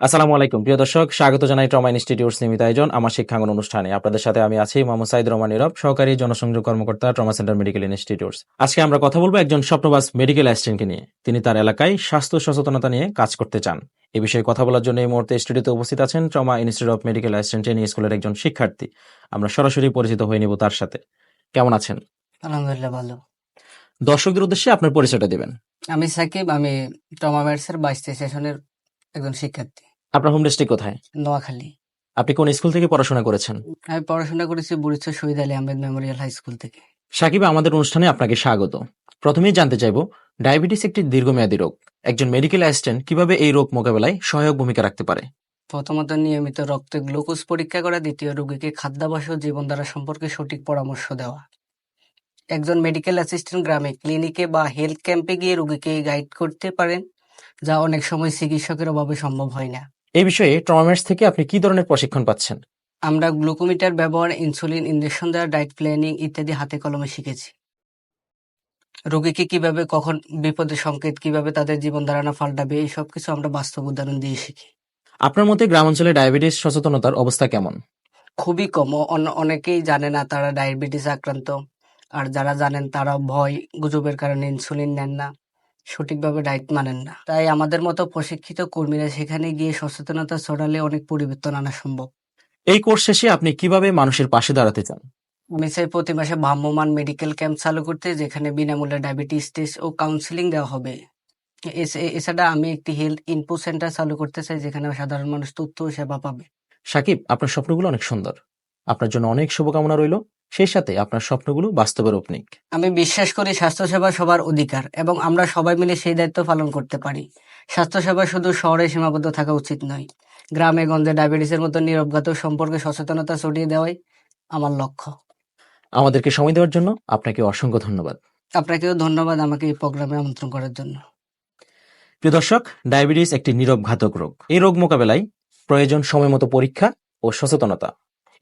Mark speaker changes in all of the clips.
Speaker 1: আসসালামু আলাইকুম। প্রিয় দর্শক স্বাগত জানাই ট্রমা ইনস্টিটিউট নিয়মিত আয়োজন আমার শিক্ষাঙ্গন অনুষ্ঠানে। আপনাদের সাথে আমি আছি মোহাম্মদ সাইদ রহমান নীরব সহকারী জনসংযোগ কর্মকর্তা ট্রমা সেন্টার মেডিকেল ইনস্টিটিউটস। আজকে আমরা কথা বলব একজন স্বপ্নবাস মেডিকেল অ্যাসিস্ট্যান্টকে নিয়ে। তিনি তার এলাকায় স্বাস্থ্য সচেতনতা নিয়ে কাজ করতে চান। এ বিষয়ে কথা বলার জন্য এই মুহূর্তে স্টুডিওতে উপস্থিত আছেন Trauma Institute of Medical Assistant Training স্কুলের একজন শিক্ষার্থী। আমরা সরাসরি পরিচিত হয়ে নিব তার সাথে। কেমন আছেন?
Speaker 2: আলহামদুলিল্লাহ ভালো।
Speaker 1: দর্শকদের উদ্দেশ্যে আপনার পরিচয়টা দিবেন।
Speaker 2: আমি সাকিব আমি ট্রমা ম্যাটসের বাইশটি সেশনের একজন শিক্ষার্থী।
Speaker 1: আপনার হোম ডিস্ট্রিক্ট কোথায়?
Speaker 2: নোয়াখালী।
Speaker 1: আপনি কোন স্কুল থেকে পড়াশোনা করেছেন?
Speaker 2: আমি পড়াশোনা করেছি Burichar Shahid Ali Ahmed Memorial High School থেকে।
Speaker 1: সাকিব আমাদের অনুষ্ঠানে আপনাকে স্বাগত। প্রথমেই জানতে চাইব ডায়াবেটিস একটি দীর্ঘমেয়াদী রোগ। একজন মেডিকেল অ্যাসিস্ট্যান্ট কীভাবে এই রোগ মোকাবেলায় সহায়ক ভূমিকা রাখতে পারে?
Speaker 2: প্রথমত নিয়মিত রক্তে গ্লুকোজ পরীক্ষা করা দ্বিতীয় রোগীকে খাদ্যাভ্যাস ও জীবনধারা সম্পর্কে সঠিক পরামর্শ দেওয়া। একজন মেডিকেল অ্যাসিস্ট্যান্ট গ্রামে ক্লিনিকে বা হেলথ ক্যাম্পে গিয়ে রোগীকে গাইড করতে পারেন যা অনেক সময় চিকিৎসকের অভাবে সম্ভব হয় না।
Speaker 1: এই বিষয়ে ট্রমামেটস থেকে আপনি কি ধরনের প্রশিক্ষণ পাচ্ছেন?
Speaker 2: আমরা গ্লুকোমিটার ব্যবহার ইনসুলিন ইনজেকশন দেওয়া ডায়েট প্ল্যানিং ইত্যাদি হাতে কলমে শিখেছি। রোগীকে কীভাবে কখন বিপদের সংকেত কীভাবে তাদের জীবন ধারণা পাল্টাবে এই সব কিছু আমরা বাস্তব উদাহরণ দিয়ে শিখি।
Speaker 1: আপনার মতে গ্রাম অঞ্চলে ডায়াবেটিস সচেতনতার অবস্থা কেমন?
Speaker 2: খুবই কম। অন্য- অনেকেই জানে না তারা ডায়াবেটিস আক্রান্ত। আর যারা জানেন তারা ভয় গুজবের কারণে ইনসুলিন নেন না। সঠিকভাবে ডায়েট মানেন না। তাই আমাদের মতো প্রশিক্ষিত কর্মীরা সেখানে গিয়ে সচেতনতা ছড়ালে অনেক পরিবর্তন আনা সম্ভব।
Speaker 1: এই কোর্স শেষে আপনি কীভাবে মানুষের পাশে দাঁড়াতে চান?
Speaker 2: আমি চাই প্রতি মাসে ভ্রাম্যমাণ মেডিকেল ক্যাম্প চালু করতে যেখানে বিনামূল্যে ডায়াবেটিস টেস্ট ও কাউন্সিলিং দেওয়া হবে। এছ- এছাড়া আমি একটি হেলথ ইনপু সেন্টার চালু করতে চাই যেখানে সাধারণ মানুষ তথ্য সেবা পাবে।
Speaker 1: সাকিব আপনার স্বপ্নগুলো অনেক সুন্দর। আপনার জন্য অনেক শুভকামনা রইল। সেই সাথে আপনার স্বপ্নগুলো বাস্তবে রূপ নিক
Speaker 2: আমি বিশ্বাস করি স্বাস্থ্যসেবা সবার অধিকার এবং আমরা সবাই মিলে সেই দায়িত্ব পালন করতে পারি। স্বাস্থ্যসেবা শুধু শহরে সীমাবদ্ধ থাকা উচিত নয়। গ্রামে গঞ্জে ডায়াবেটিসের মতো নিরবগাত সম্পর্কে সচেতনতা ছড়িয়ে দেওয়াই আমার লক্ষ্য।
Speaker 1: আমাদেরকে সময় দেওয়ার জন্য আপনাকে অসংখ্য ধন্যবাদ।
Speaker 2: আপনাকেও ধন্যবাদ আমাকে এই প্রোগ্রামে আমন্ত্রণ করার জন্য।
Speaker 1: প্রিয় দর্শক ডায়াবেটিস একটি নীরব ঘাতক রোগ। এই রোগ মোকাবেলায় প্রয়োজন সময় মতো পরীক্ষা ও সচেতনতা।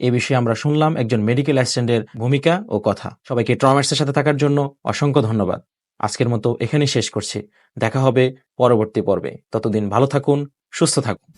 Speaker 1: এ বিষয়ে আমরা শুনলাম একজন মেডিকেল অ্যাসিস্ট্যান্টের ভূমিকা ও কথা। সবাইকে ট্রমার্সের সাথে থাকার জন্য অসংখ্য ধন্যবাদ। আজকের মতো এখানে শেষ করছি। দেখা হবে পরবর্তী পর্বে। ততদিন ভালো থাকুন, সুস্থ থাকুন।